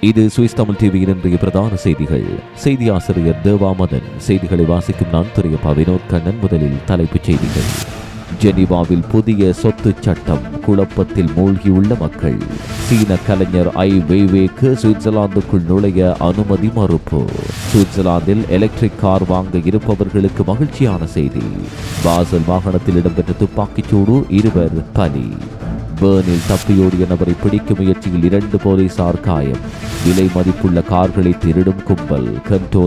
இது சுவிஸ் தமிழ் டிவியின் இன்றைய பிரதான செய்திகள். செய்தி ஆசிரியர் தேவாமதன். செய்திகளை வாசிக்கும் நான் துறையப்பா வினோத் கண்ணன். முதலில் தலைப்புச் செய்திகள். ஜெனிவாவில் புதிய சொத்து சட்டம் குழப்பத்தில் மூழ்கியுள்ள மக்கள். சீன கலைஞர் ஐ வெய்வேக்கு சுவிட்சர்லாந்துக்குள் நுழைய அனுமதி மறுப்பு. சுவிட்சர்லாந்தில் எலக்ட்ரிக் கார் வாங்க இருப்பவர்களுக்கு மகிழ்ச்சியான செய்தி. பாசல் வாகனத்தில் இடம்பெற்ற துப்பாக்கிச்சூடு இருவர் பலி. பேர்னில் தப்பியோடிய நபரை பிடிக்கும் முயற்சியில் இரண்டு போலீசார் காயம். விலை மதிப்புள்ள கார்களை திருடும் கும்பல். கண்டோ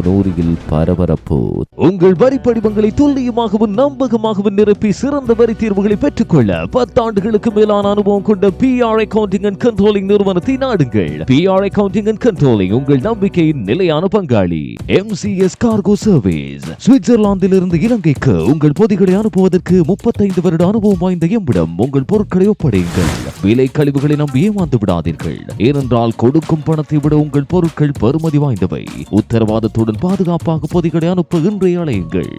பரபரப்பு. உங்கள் வரி படிவங்களை துல்லியமாகவும் நம்பகமாகவும் நிரப்பி சிறந்த வரி தீர்வுகளை பெற்றுக்கொள்ள பத்தாண்டுகளுக்கு மேலான அனுபவம் கொண்ட P R accounting and controlling நிறுவனத்தை நாடுங்கள். P R accounting and controlling உங்கள் நம்பிக்கையின் நிலையான பங்காளி. M C S cargo service சுவிட்சர்லாந்தில் இருந்து இலங்கைக்கு உங்கள் பொதிகளை அனுப்புவதற்கு முப்பத்தைந்து வருட அனுபவம் வாய்ந்த எம்பிடம் உங்கள் பொருட்களை ஒப்படையுங்கள். விலை கழிவுகளை நம்பி ஏமாந்து விடாதீர்கள். ஏனென்றால் கொடுக்கும் பணத்தை விட உங்கள் பொருட்கள் பெறுமதி வாய்ந்தவை. உத்தரவாதத்துடன் பாதுகாப்பாக பொதிகளை அனுப்ப இன்றைய அலையுங்கள்.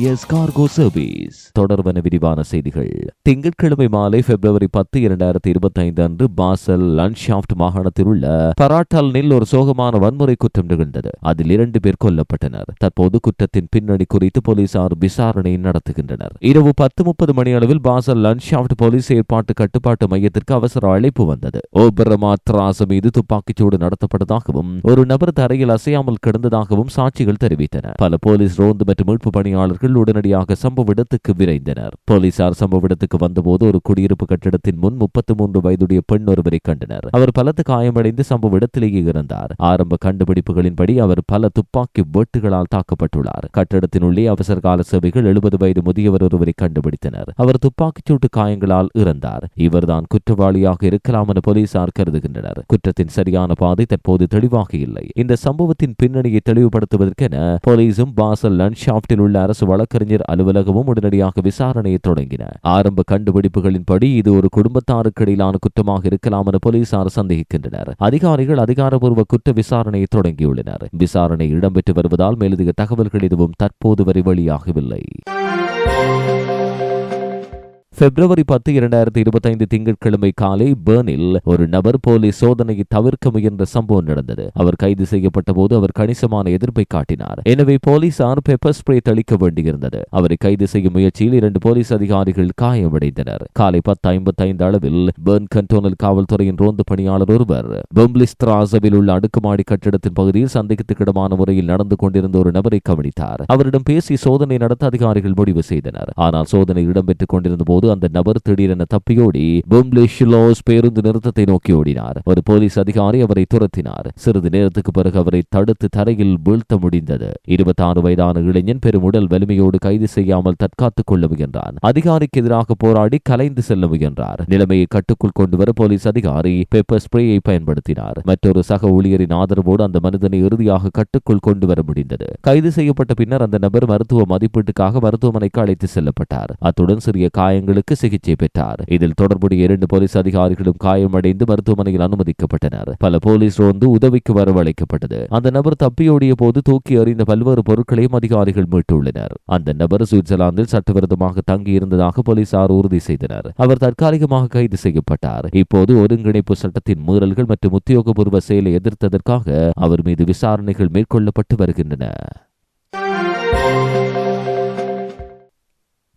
எஸ் கார்கோ சர்வீஸ் தொடர்பான விரிவான செய்திகள். திங்கட்கிழமை மாலை பிப்ரவரி பத்து இரண்டாயிரத்தி இருபத்தி ஐந்து அன்று பாசல் லன்ஷாப்ட் மாகாணத்தில் உள்ள பராட்டால்னில் ஒரு சோகமான வன்முறை குற்றம் நிகழ்ந்தது. அதில் இரண்டு பேர் கொல்லப்பட்டனர். தற்போது குற்றத்தின் பின்னணி குறித்து போலீசார் விசாரணை நடத்துகின்றனர். இரவு பத்து முப்பது மணி அளவில் பாசல் லன்ஷாப்ட் போலீஸ் ஏற்பாட்டு கட்டுப்பாட்டு மையத்திற்கு அவசர அழைப்பு வந்தது. ஓபரமா திராசு மீது துப்பாக்கிச்சூடு நடத்தப்பட்டதாகவும் ஒரு நபர் தரையில் அசையாமல் கிடந்ததாகவும் சாட்சிகள் தெரிவித்தனர் பல போலீஸ் ரோந்து மற்றும் மீட்பு பணியாளர்கள் உடனடியாக சம்பவ இடத்துக்கு விரைந்தனர். போலீசார் சம்பவ இடத்துக்கு வந்தபோது ஒரு குடியிருப்பு கட்டிடத்தின் முன் முப்பத்தி மூன்று வயதுடைய பெண் ஒருவரை கண்டனர். அவர் பலத்து காயமடைந்து சம்பவ இடத்திலேயே இறந்தார். ஆரம்ப கண்டுபிடிப்புகளின்படி அவர் பல துப்பாக்கி வெட்டுகளால் தாக்கப்பட்டுள்ளார். கட்டிடத்தின் உள்ளே அவசர கால சேவைகள் எழுபது வயது முதியவர் ஒருவரை கண்டுபிடித்தனர். அவர் துப்பாக்கிச்சூட்டு காயங்களால் இறந்தார். இவர்தான் குற்றவாளியாக இருக்கலாம் என போலீசார் கருதுகின்றனர். குற்றத்தின் சரியான பாதை தற்போது தெளிவாக இல்லை. இந்த சம்பவத்தின் பின்னணியை தெளிவுபடுத்துவதற்கென போலீசும் பாசல் லன்ஷாப்டில் உள்ள அரசு வழக்கறிஞர் அலுவலகமும் உடனடியாக விசாரணையை தொடங்கின. ஆரம்ப கண்டுபிடிப்புகளின்படி இது ஒரு குடும்பத்தாருக்கு இடையிலான குற்றமாக இருக்கலாம் என போலீசார் சந்தேகிக்கின்றனர். அதிகாரிகள் அதிகாரப்பூர்வ குற்ற விசாரணையை தொடங்கியுள்ளனர். விசாரணை இடம்பெற்று வருவதால் மேலதிக தகவல்கள் எதுவும் தற்போது வரை வெளியாகவில்லை. பிப்ரவரி பத்து இரண்டாயிரத்தி இருபத்தைந்து திங்கட்கிழமை காலை பேர்னில் ஒரு நபர் போலீஸ் சோதனையை தவிர்க்க முயன்ற சம்பவம் நடந்தது. அவர் கைது செய்யப்பட்ட போது அவர் கணிசமான எதிர்ப்பை காட்டினார். எனவே போலீசார் பெப்பர் ஸ்ப்ரே தெளிக்க வேண்டியிருந்தது. அவரை கைது செய்யும் முயற்சியில் இரண்டு போலீஸ் அதிகாரிகள் காயமடைந்தனர். காலை பத்து ஐம்பத்தி ஐந்து அளவில் பேர்ன் கண்டோனல் காவல்துறையின் ரோந்து பணியாளர் ஒருவர் பெம்பிளிஸ்திராசவில் உள்ள அடுக்குமாடி கட்டிடத்தின் பகுதியில் சந்தேகத்துக்கிடமான முறையில் நடந்து கொண்டிருந்த ஒரு நபரை கவனித்தார். அவரிடம் பேசி சோதனை நடத்த அதிகாரிகள் முடிவு செய்தனர். ஆனால் சோதனை இடம்பெற்றுக் கொண்டிருந்த போது அந்த நபர் திடீரென தப்பியோடி பொம்லிஷிலோஸ் பேருந்து நிறுத்தத்தை நோக்கி ஓடினார். ஒரு போலீஸ் அதிகாரி அவரை துரத்தினார். சிறிது நேரத்துக்கு பிறகு அவரை தடுத்து தரையில் வீழ்த்த முடிந்தது. இருபத்தி ஆறு வயதான இளைஞன் பெரும் உடல் வலிமையோடு கைது செய்யாமல் தற்காத்துக் கொள்ள முயன்றான். அதிகாரிக்கு எதிராக போராடி கலைந்து செல்ல முயன்றார். நிலைமையை கட்டுக்குள் கொண்டு வர போலீஸ் அதிகாரி பெப்பர் ஸ்ப்ரேயை பயன்படுத்தினார். மற்றொரு சக ஊழியரின் ஆதரவோடு அந்த மனிதனை இறுதியாக கட்டுக்குள் கொண்டு வர முடிந்தது. கைது செய்யப்பட்ட பின்னர் அந்த நபர் மருத்துவ மதிப்பீட்டுக்காக மருத்துவமனைக்கு அழைத்து செல்லப்பட்டார். அத்துடன் சிறிய காயங்களுக்கு சிகிச்சை பெற்றார். இதில் தொடர்புடைய இரண்டு போலீஸ் அதிகாரிகளும் காயமடைந்து மருத்துவமனையில் அனுமதிக்கப்பட்டனர். பல போலீஸ் ரோந்து உதவிக்கு வரவழைக்கப்பட்டது. அந்த நபர் தப்பியோடிய போது தூக்கி எறிந்த பல்வேறு பொருட்களையும் அதிகாரிகள் மீட்டுள்ளனர். அந்த நபர் சுவிட்சர்லாந்தில் சட்டவிரோதமாக தங்கியிருந்ததாக போலீசார் உறுதி செய்தனர். அவர் தற்காலிகமாக கைது செய்யப்பட்டார். இப்போது ஒருங்கிணைப்பு சட்டத்தின் மீறல்கள் மற்றும் உத்தியோகபூர்வ செயலை எதிர்த்ததற்காக அவர் மீது விசாரணைகள் மேற்கொள்ளப்பட்டு வருகின்றன.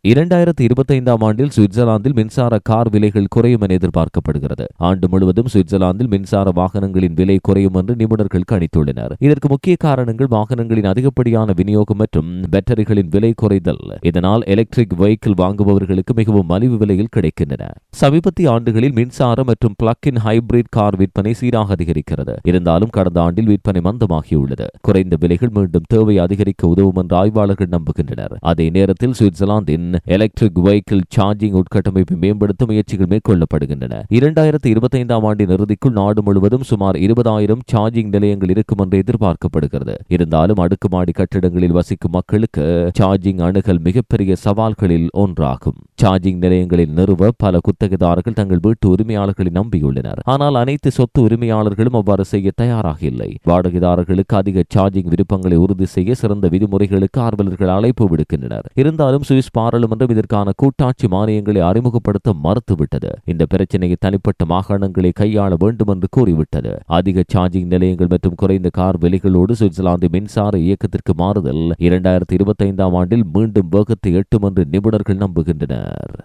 இரண்டாயிரத்தி இருபத்தைந்தாம் ஆண்டில் சுவிட்சர்லாந்தில் மின்சார கார் விலைகள் குறையும் என எதிர்பார்க்கப்படுகிறது. ஆண்டு முழுவதும் சுவிட்சர்லாந்தில் மின்சார வாகனங்களின் விலை குறையும் என்று நிபுணர்கள் கணித்துள்ளனர். இதற்கு முக்கிய காரணங்கள் வாகனங்களின் அதிகப்படியான விநியோகம் மற்றும் பேட்டரிகளின் விலை குறைதல். இதனால் எலக்ட்ரிக் வெஹிக்கிள் வாங்குபவர்களுக்கு மிகவும் மலிவு விலையில் கிடைக்கின்றன. சமீபத்திய ஆண்டுகளில் மின்சார மற்றும் பிளக் இன் ஹைபிரிட் கார் விற்பனை சீராக அதிகரிக்கிறது. இருந்தாலும் கடந்த ஆண்டில் விற்பனை மந்தமாகியுள்ளது. குறைந்த விலைகள் மீண்டும் தேவை அதிகரிக்க உதவும் என்று ஆய்வாளர்கள் நம்புகின்றனர். அதே நேரத்தில் சுவிட்சர்லாந்தின் எலக்ட்ரிக் வெஹிக்கிள் சார்ஜிங் உட்கட்டமைப்பை மேம்படுத்த முயற்சிகள் மேற்கொள்ளப்படுகின்றன. இரண்டாயிரத்தி இருபத்தைந்தாம் ஆண்டின் இறுதிக்குள் நாடு முழுவதும் சுமார் இருபதாயிரம் சார்ஜிங் நிலையங்கள் இருக்கும் என்று எதிர்பார்க்கப்படுகிறது. இருந்தாலும் அடுக்குமாடி கட்டிடங்களில் வசிக்கும் மக்களுக்கு சார்ஜிங் அணுகல் மிகப்பெரிய சவால்களில் ஒன்றாகும். சார்ஜிங் நிலையங்களில் நிறுவ பல குத்தகைதாரர்கள் தங்கள் வீட்டு உரிமையாளர்களை நம்பியுள்ளனர். ஆனால் அனைத்து சொத்து உரிமையாளர்களும் அவ்வாறு செய்ய தயாராக இல்லை. வாடகைதாரர்களுக்கு அதிக சார்ஜிங் விருப்பங்களை உறுதி செய்ய சிறந்த விதிமுறைகளுக்கு ஆர்வலர்கள் அழைப்பு விடுக்கின்றனர். இருந்தாலும் சுவிஸ் பாராளுமன்ற நாடாளுமன்றம் இதற்கான கூட்டாட்சி மானியங்களை அறிமுகப்படுத்த மறுத்துவிட்டது. இந்த பிரச்சினையை தனிப்பட்ட மாகாணங்களை கையாள வேண்டும் என்று கூறிவிட்டது. அதிக சார்ஜிங் நிலையங்கள் மற்றும் குறைந்த கார் விலைகளோடு சுவிட்சர்லாந்து மின்சார இயக்கத்திற்கு மாறுதல் இரண்டாயிரத்தி இருபத்தைந்தாம் ஆண்டில் மீண்டும் வேகத்தை எட்டும் என்று நிபுணர்கள் நம்புகின்றனர்.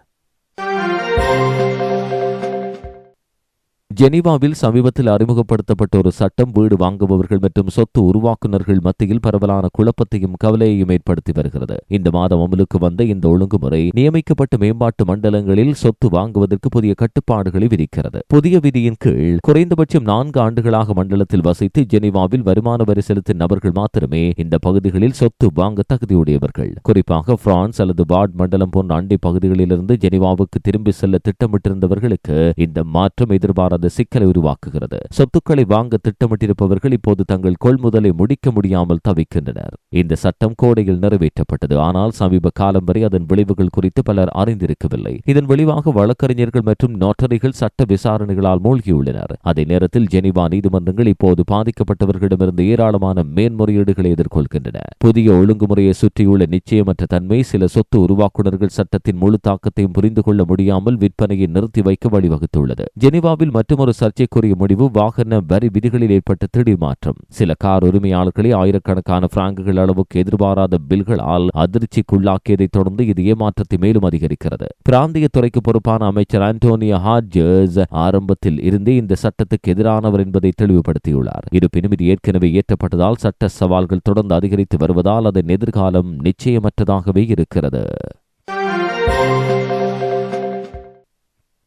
ஜெனீவாவில் சமீபத்தில் அறிமுகப்படுத்தப்பட்ட ஒரு சட்டம் வீடு வாங்குபவர்கள் மற்றும் சொத்து உருவாக்குநர்கள் மத்தியில் பரவலான குழப்பத்தையும் கவலையையும் ஏற்படுத்தி வருகிறது. இந்த மாதம் அமலுக்கு வந்த இந்த ஒழுங்குமுறை நியமிக்கப்பட்ட மேம்பாட்டு மண்டலங்களில் சொத்து வாங்குவதற்கு புதிய கட்டுப்பாடுகளை விதிக்கிறது. புதிய விதியின் கீழ் குறைந்தபட்சம் நான்கு ஆண்டுகளாக மண்டலத்தில் வசித்து ஜெனீவாவில் வருமான வரி செலுத்தும் நபர்கள் மாத்திரமே இந்த பகுதிகளில் சொத்து வாங்க தகுதியுடையவர்கள். குறிப்பாக பிரான்ஸ் அல்லது வார்ட் மண்டலம் போன்ற அண்டை பகுதிகளிலிருந்து ஜெனீவாவுக்கு திரும்பி செல்ல திட்டமிட்டிருந்தவர்களுக்கு இந்த மாற்றம் எதிர்பாராத சிக்கலை உருவாக்குகிறது. சொத்துக்களை வாங்க திட்டமிட்டிருப்பவர்கள் இப்போது தங்கள் கொள்முதலை முடிக்க முடியாமல் தவிக்கின்றனர். இந்த சட்டம் கோடையில் நிறைவேற்றப்பட்டது. ஆனால் சமீப காலம் வரை அதன் விளைவுகள் குறித்து பலர் அறிந்திருக்கவில்லை. இதன் விளைவாக வழக்கறிஞர்கள் மற்றும் நோட்டரிகள் சட்ட விசாரணைகளால் மூழ்கியுள்ளனர். அதே நேரத்தில் ஜெனிவா நீதிமன்றங்கள் இப்போது பாதிக்கப்பட்டவர்களிடமிருந்து ஏராளமான மேன்முறையீடுகளை எதிர்கொள்கின்றன. புதிய ஒழுங்குமுறையை சுற்றியுள்ள நிச்சயமற்ற தன்மை சில சொத்து உருவாக்குநர்கள் சட்டத்தின் முழு தாக்கத்தையும் புரிந்து கொள்ள முடியாமல் விற்பனையை நிறுத்தி வைக்க வழிவகுத்துள்ளது. ஜெனிவாவில் மற்றொரு சர்ச்சைக்குரிய முடிவு வாகன வரி விதிகளில் ஏற்பட்ட திடீர் மாற்றம் சில கார் உரிமையாளர்களை ஆயிரக்கணக்கான பிராங்குகள் அளவுக்கு எதிர்பாராத பில்களால் அதிர்ச்சிக்குள்ளாக்கியதைத் தொடர்ந்து இது ஏமாற்றத்தை மேலும் அதிகரிக்கிறது. பிராந்திய துறைக்கு பொறுப்பான அமைச்சர் ஆண்டோனியா ஹார்ஜர்ஸ் ஆரம்பத்தில் இருந்தே இந்த சட்டத்துக்கு எதிரானவர் என்பதை தெளிவுபடுத்தியுள்ளார். இருப்பினும் இது ஏற்கனவே ஏற்றப்பட்டதால் சட்ட சவால்கள் தொடர்ந்து அதிகரித்து வருவதால் அதன் எதிர்காலம் நிச்சயமற்றதாகவே இருக்கிறது.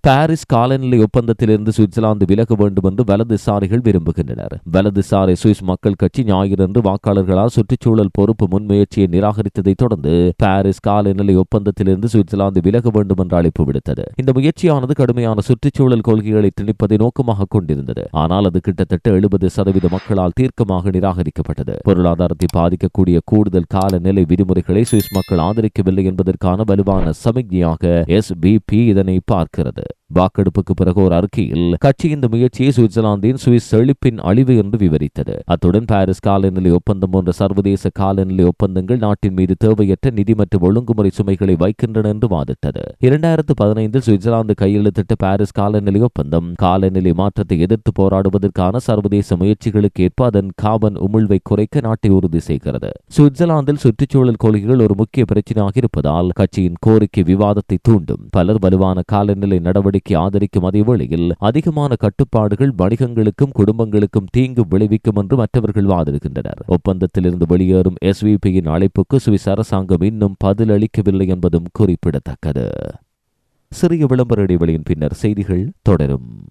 பாரிஸ் காலநிலை ஒப்பந்தத்திலிருந்து சுவிட்சர்லாந்து விலக வேண்டும் என்று வலதுசாரிகள் விரும்புகின்றனர். வலதுசாரி சுவிஸ் மக்கள் கட்சி ஞாயிறன்று வாக்காளர்களால் சுற்றுச்சூழல் பொறுப்பு முன்முயற்சியை நிராகரித்ததை தொடர்ந்து பாரிஸ் காலநிலை ஒப்பந்தத்திலிருந்து சுவிட்சர்லாந்து விலக வேண்டும் என்று அழைப்பு விடுத்தது. இந்த முயற்சியானது கடுமையான சுற்றுச்சூழல் கொள்கைகளை திணிப்பதை நோக்கமாக கொண்டிருந்தது. ஆனால் அது கிட்டத்தட்ட எழுபது சதவீத மக்களால் தீர்க்கமாக நிராகரிக்கப்பட்டது. பொருளாதாரத்தை பாதிக்கக்கூடிய கூடுதல் காலநிலை விதிமுறைகளை சுவிஸ் மக்கள் ஆதரிக்கவில்லை என்பதற்கான வலுவான சமிக்ஞையாக எஸ் இதனை பார்க்கிறது. it. வாக்கெடுப்புக்கு பிறகு ஒரு அறிக்கையில் கட்சி இந்த முயற்சியை சுவிட்சர்லாந்தின் சுவிஸ் செழிப்பின் அழிவு என்று விவரித்தது. அத்துடன் பாரிஸ் காலநிலை ஒப்பந்தம் போன்ற சர்வதேச காலநிலை ஒப்பந்தங்கள் நாட்டின் மீது தேவையற்ற நிதி மற்றும் ஒழுங்குமுறை சுமைகளை வைக்கின்றன என்று வாதிட்டது. இரண்டாயிரத்து பதினைந்தில் சுவிட்சர்லாந்து கையெழுத்திட்ட பாரிஸ் காலநிலை ஒப்பந்தம் காலநிலை மாற்றத்தை எதிர்த்து போராடுவதற்கான சர்வதேச முயற்சிகளுக்கு ஏற்ப அதன் காபன் உமிழ்வை குறைக்க நாட்டை உறுதி செய்கிறது. சுவிட்சர்லாந்தில் சுற்றுச்சூழல் கொள்கைகள் ஒரு முக்கிய பிரச்சனையாக இருப்பதால் கட்சியின் கோரிக்கை விவாதத்தை தூண்டும். பலர் வலுவான காலநிலை நடவடிக்கை ஆதரிக்கும் அதே வேளையில் அதிகமான கட்டுப்பாடுகள் வணிகங்களுக்கும் குடும்பங்களுக்கும் தீங்கு விளைவிக்கும் என்று மற்றவர்கள் வாதிடுகின்றனர். ஒப்பந்தத்திலிருந்து வெளியேறும் எஸ்விபியின் அழைப்புக்கு சுவிஸ் அரசாங்கம் இன்னும் பதிலளிக்கவில்லை என்பதும் குறிப்பிடத்தக்கது. சிறிய விளம்பர இடைவெளியின் பின்னர் செய்திகள் தொடரும்.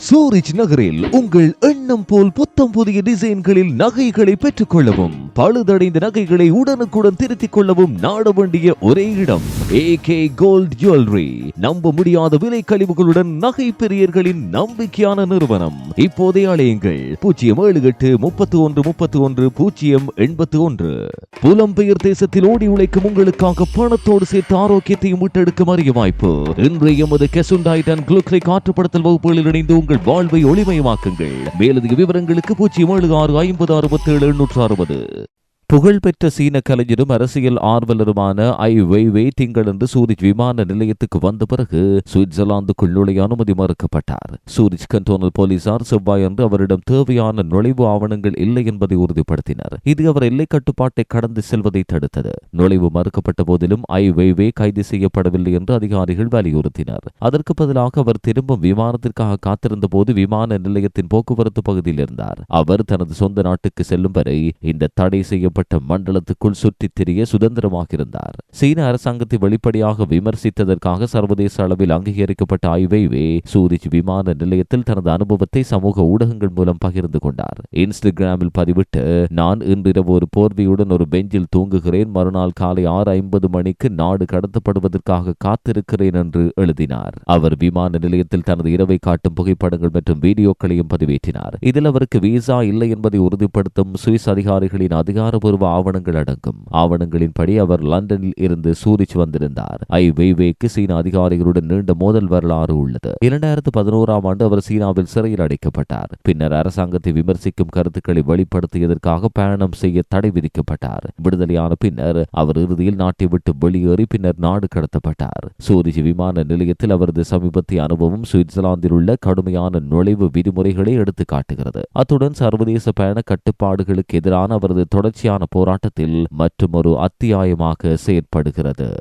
சூரிச் நகரில் உங்கள் எண்ணம் போல் புத்தம் புதிய டிசைன்களில் நகைகளை பெற்றுக் கொள்ளவும் பழுதடைந்த நகைகளை உடனுக்குடன் திருத்திக் கொள்ளவும் நாட வேண்டிய ஒரே இடம் ஏ கே கோல்ட் ஜுவல்லரி நம்ப முடியாத விலை கழிவுகளுடன் நகை பெரியர்களின் நம்பிக்கையான நிறுவனம். இப்போதே அழையுங்கள் பூஜ்ஜியம் ஏழு எட்டு முப்பத்தி ஒன்று முப்பத்தி ஒன்று பூஜ்ஜியம் எண்பத்தி ஒன்று புலம்பெயர் தேசத்தில் ஓடி உழைக்கும் உங்களுக்காக பணத்தோடு சேர்த்து ஆரோக்கியத்தையும் மீட்டெடுக்கும் அரிய வாய்ப்பு. இன்றைய எமது கெசுண்டாய்டன் அண்ட் குளுக்ரை காற்றுப்படுத்தல் வகுப்புகளில் இணைந்து உங்கள் வாழ்வை ஒளிமயமாக்குங்கள். மேலதிக விவரங்களுக்கு பூஜ்ஜியம் ஏழு ஆறு ஐம்பது அறுபத்தி ஏழு எண்ணூற்று அறுபது. புகழ்பெற்ற சீன கலைஞரும் அரசியல் ஆர்வலருமான ஐ வெய்வே திங்களன்று சூரிச் விமான நிலையத்துக்கு வந்த பிறகு சுவிட்சர்லாந்துக்குள் நுழைய அனுமதி மறுக்கப்பட்டார். சூரிச் கண்டோனல் போலீசார் செவ்வாயன்று அவரிடம் தேவையான நுழைவு ஆவணங்கள் இல்லை என்பதை உறுதிப்படுத்தினர். இது அவர் எல்லை கட்டுப்பாட்டை கடந்து செல்வதை தடுத்தது. நுழைவு மறுக்கப்பட்ட போதிலும் ஐ வெய்வே கைது செய்யப்படவில்லை என்று அதிகாரிகள் வலியுறுத்தினர். அதற்கு பதிலாக அவர் திரும்பும் விமானத்திற்காக காத்திருந்த போது விமான நிலையத்தின் போக்குவரத்து பகுதியில் இருந்தார். அவர் தனது சொந்த நாட்டுக்கு செல்லும் வரை இந்த தடை செய்ய செய்யப்பட்ட மண்டலத்துக்குள் சுற்றித் திரிய சுதந்திரமாக இருந்தார் சீன அரசாங்கத்தை வெளிப்படையாக விமர்சித்ததற்காக சர்வதேச அளவில் அங்கீகரிக்கப்பட்ட ஆய்வை வே சூரிச் விமான நிலையத்தில் தனது அனுபவத்தை சமூக ஊடகங்கள் மூலம் பகிர்ந்து கொண்டார். இன்ஸ்டாகிராமில் பதிவிட்டு நான் இன்றிரவு ஒரு போர்வையுடன் ஒரு பெஞ்சில் தூங்குகிறேன். மறுநாள் காலை ஆறு ஐம்பது மணிக்கு நாடு கடத்தப்படுவதற்காக காத்திருக்கிறேன் என்று எழுதினார். அவர் விமான நிலையத்தில் தனது இரவை காட்டும் புகைப்படங்கள் மற்றும் வீடியோக்களையும் பதிவேற்றினார். இதில் அவருக்கு விசா இல்லை என்பதை உறுதிப்படுத்தும் சுவிஸ் அதிகாரிகளின் அதிகாரப்பூர்வ அதிகாரப்பூர்வ ஆவணங்கள் அடங்கும். ஆவணங்களின்படி அவர் லண்டனில் இருந்து சூரிச் வந்திருந்தார். ஐ. வெய்வேக்கு சீன அதிகாரிகளுடன் நீண்ட மோதல் வரலாறு உள்ளது. இரண்டாயிரத்து பதினோராம் ஆண்டு அவர் சீனாவில் சிறையில் அடைக்கப்பட்டார். பின்னர் அரசாங்கத்தை விமர்சிக்கும் கருத்துக்களை வெளிப்படுத்தியதற்காக பயணம் செய்ய தடை விதிக்கப்பட்டார். விடுதலையான பின்னர் அவர் இறுதியில் நாட்டை விட்டு வெளியேறி பின்னர் நாடு கடத்தப்பட்டார். சூரிஜ் விமான நிலையத்தில் அவரது சமீபத்திய அனுபவம் சுவிட்சர்லாந்தில் உள்ள கடுமையான நுழைவு விதிமுறைகளை எடுத்து காட்டுகிறது அத்துடன் சர்வதேச பயண கட்டுப்பாடுகளுக்கு எதிரான அவரது தொடர்ச்சியான போராட்டத்தில் மற்றொரு அத்தியாயமாக செயற்படுகிறது.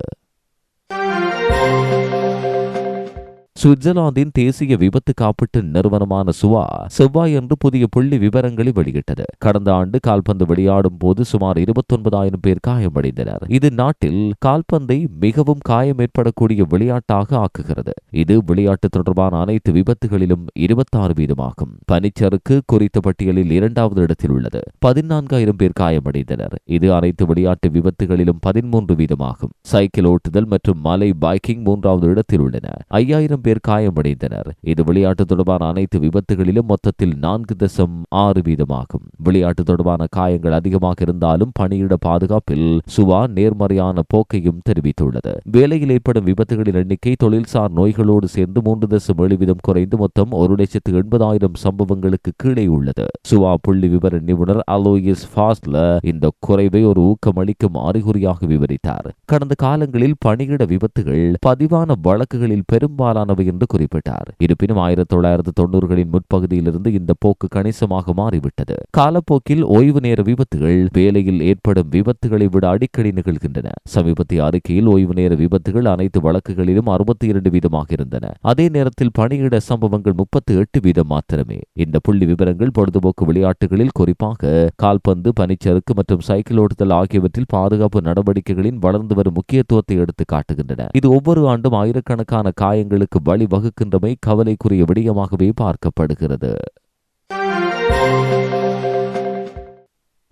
சுவிட்சர்லாந்தின் தேசிய விபத்து காப்பீட்டு நிறுவனமான சுவா செவ்வாயன்று புதிய புள்ளி விவரங்களை வெளியிட்டது. கடந்த ஆண்டு கால்பந்து விளையாடும் போது சுமார் இருபத்தொன்பதாயிரம் பேர் காயமடைந்தனர். இது நாட்டில் கால்பந்தை மிகவும் காயம் ஏற்படக்கூடிய விளையாட்டாக ஆக்குகிறது. இது விளையாட்டு தொடர்பான அனைத்து விபத்துகளிலும் இருபத்தாறு வீதமாகும். பனிச்சறுக்கு குறித்த பட்டியலில் இரண்டாவது இடத்தில் உள்ளது. பதினான்காயிரம் பேர் காயமடைந்தனர். இது அனைத்து விளையாட்டு விபத்துகளிலும் பதிமூன்று வீதமாகும். சைக்கிள் ஓட்டுதல் மற்றும் மலை பைக்கிங் மூன்றாவது இடத்தில் உள்ளன. ஐயாயிரம் பேர் காயமடைந்தனர். இது விளையாட்டு தொடர்பான அனைத்து விபத்துகளிலும் மொத்தத்தில் நான்கு தசம் ஆறு வீதமாகும். விளையாட்டு தொடர்பான காயங்கள் அதிகமாக இருந்தாலும் பணியிட பாதுகாப்பில் சுவா நேர்மறையான போக்கையும் தெரிவித்துள்ளது. வேலையில் ஏற்படும் விபத்துகளின் எண்ணிக்கை தொழில்சார் நோய்களோடு சேர்ந்து மூன்று தசம் ஏழு வீதம் குறைந்து மொத்தம் ஒரு லட்சத்து எண்பதாயிரம் சம்பவங்களுக்கு கீழே உள்ளது. சுவா புள்ளி விவர நிபுணர் அலோயிஸ் ஃபாஸ்ல இந்த குறைவை ஒரு ஊக்கமளிக்கும் அறிகுறியாக விவரித்தார். கடந்த காலங்களில் பணியிட விபத்துகள் பதிவான வழக்குகளில் பெரும்பாலான உள்ளவை என்று குறிப்பிட்டார். இருப்பினும் ஆயிரத்தி தொள்ளாயிரத்து தொண்ணூறுகளின் முற்பகுதியிலிருந்து இந்த போக்கு கணிசமாக மாறிவிட்டது. காலப்போக்கில் ஓய்வு நேர விபத்துகள் வேலையில் ஏற்படும் விபத்துகளை விட அடிக்கடி நிகழ்கின்றன. சமீபத்திய அறிக்கையில் ஓய்வு நேர விபத்துகள் அனைத்து வழக்குகளிலும் அறுபத்தி இரண்டு வீதமாக இருந்தன. அதே நேரத்தில் பணியிட சம்பவங்கள் முப்பத்தி எட்டு வீதம் மாத்திரமே. இந்த புள்ளி விவரங்கள் பொழுதுபோக்கு விளையாட்டுகளில் குறிப்பாக கால்பந்து பனிச்சறுக்கு மற்றும் சைக்கிள் ஓட்டுதல் ஆகியவற்றில் பாதுகாப்பு நடவடிக்கைகளின் வளர்ந்து வரும் முக்கியத்துவத்தை எடுத்து காட்டுகின்றன. இது ஒவ்வொரு ஆண்டும் ஆயிரக்கணக்கான காயங்களுக்கு வழிவகுக்கின்றமை கவலைக்குரிய விடயமாகவே பார்க்கப்படுகிறது.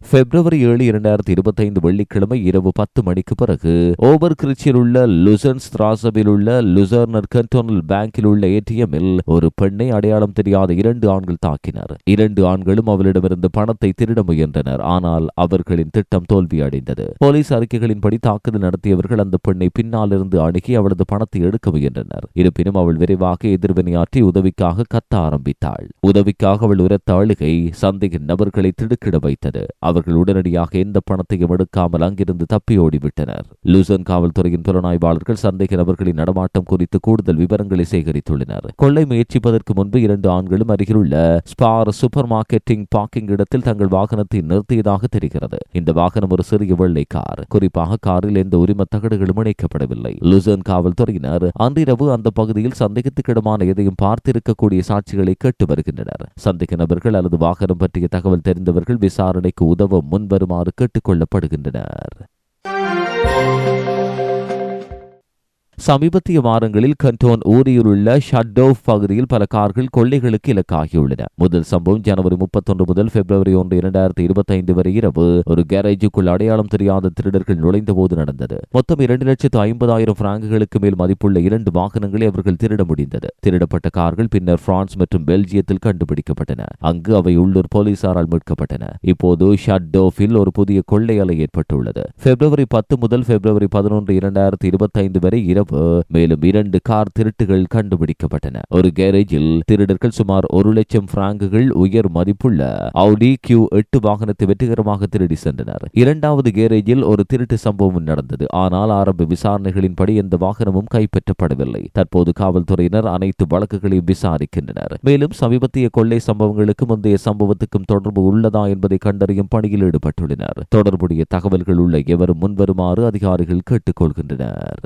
பிப்ரவரி ஏழு இரண்டாயிரத்தி இருபத்தைந்து வெள்ளிக்கிழமை இரவு பத்து மணிக்கு பிறகு ஓவர் கிரிச்சியில் உள்ள லுசன் ஸ்திராசவில் உள்ள லுசர்னர் கண்டோனல் பேங்கில் உள்ள ஏடிஎம்மில் ஒரு பெண்ணை அடையாளம் தெரியாத இரண்டு ஆண்கள் தாக்கினர். இரண்டு ஆண்களும் அவளிடமிருந்து பணத்தை திருட முயன்றனர். ஆனால் அவர்களின் திட்டம் தோல்வியடைந்தது. போலீஸ் அறிக்கைகளின்படி தாக்குதல் நடத்தியவர்கள் அந்த பெண்ணை பின்னால் இருந்து அணுகி அவளது பணத்தை எடுக்க முயன்றனர். இருப்பினும் அவள் விரைவாக எதிர்வினையாற்றி உதவிக்காக கத்த ஆரம்பித்தாள். உதவிக்காக அவள் உரத்த அழுகை சந்தேக நபர்களை திடுக்கிட வைத்தது. அவர்கள் உடனடியாக எந்த பணத்தையும் எடுக்காமல் அங்கிருந்து தப்பி ஓடிவிட்டனர். லூசன் காவல்துறையின் புலனாய்வாளர்கள் சந்தேக நபர்களின் நடமாட்டம் குறித்து கூடுதல் விவரங்களை சேகரித்துள்ளனர். கொள்ளை முயற்சிப்பதற்கு முன்பு இரண்டு ஆண்களும் அருகிலுள்ள ஸ்பார் சூப்பர் மார்க்கெட்டிங் பார்க்கிங் இடத்தில் தங்கள் வாகனத்தை நிறுத்தியதாக தெரிகிறது. இந்த வாகனம் ஒரு சிறிய வெள்ளை கார். குறிப்பாக காரில் எந்த உரிம தகடுகளும் இணைக்கப்படவில்லை. லுசன் காவல்துறையினர் அன்றிரவு அந்த பகுதியில் சந்தேகத்துக்கிடமான எதையும் பார்த்திருக்கக்கூடிய சாட்சிகளை கேட்டு வருகின்றனர். சந்தேக நபர்கள் அல்லது வாகனம் பற்றிய தகவல் தெரிந்தவர்கள் விசாரணைக்கு உதவ உதவ முன்வருமாறு கேட்டுக்கொள்ளப்படுகின்றனர். சமீபத்திய வாரங்களில் கண்டோன் ஊரியில் உள்ள ஷட்டோவ் பகுதியில் பல கார்கள் கொள்ளைகளுக்கு இலக்காகியுள்ளன. முதல் சம்பவம் ஜனவரி முப்பத்தொன்று முதல் பிப்ரவரி ஒன்று இரண்டாயிரத்தி இருபத்தைந்து வரை இரவு. ஒரு கேரேஜுக்குள் அடையாளம் தெரியாத திருடர்கள் நுழைந்த போது நடந்தது. மொத்தம் இரண்டு லட்சத்து ஐம்பதாயிரம் பிராங்குகளுக்கு மேல் மதிப்புள்ள இரண்டு வாகனங்களை அவர்கள் திருட முடிந்தது. திருடப்பட்ட கார்கள் பின்னர் பிரான்ஸ் மற்றும் பெல்ஜியத்தில் கண்டுபிடிக்கப்பட்டன. அங்கு அவை உள்ளூர் போலீசாரால் மீட்கப்பட்டன. இப்போது ஷட்டோஃபில் ஒரு புதிய கொள்ளை அலை ஏற்பட்டுள்ளது. பிப்ரவரி பத்து முதல் பிப்ரவரி பதினொன்று இரண்டாயிரத்தி இருபத்தி ஐந்து வரை இரவு. இரவு மேலும் இரண்டு கார் திருட்டுகள் கண்டுபிடிக்கப்பட்டன. ஒரு கேரேஜில் திருடர்கள் சுமார் ஒரு லட்சம் பிராங்குகள் உயர் மதிப்புள்ள அவுடி கியூ எட்டு வாகனத்தை வெற்றிகரமாக திருடி சென்றனர். இரண்டாவது கேரேஜில் ஒரு திருட்டு சம்பவம் நடந்தது. ஆனால் ஆரம்ப விசாரணைகளின்படி எந்த வாகனமும் கைப்பற்றப்படவில்லை. தற்போது காவல்துறையினர் அனைத்து வழக்குகளையும் விசாரிக்கின்றனர். மேலும் சமீபத்திய கொள்ளை சம்பவங்களுக்கு முந்தைய சம்பவத்துக்கும் தொடர்பு உள்ளதா என்பதை கண்டறியும் பணியில் ஈடுபட்டுள்ளனர். தொடர்புடைய தகவல்கள் உள்ள எவரும் முன்வருமாறு அதிகாரிகள் கேட்டுக்கொள்கின்றனர்.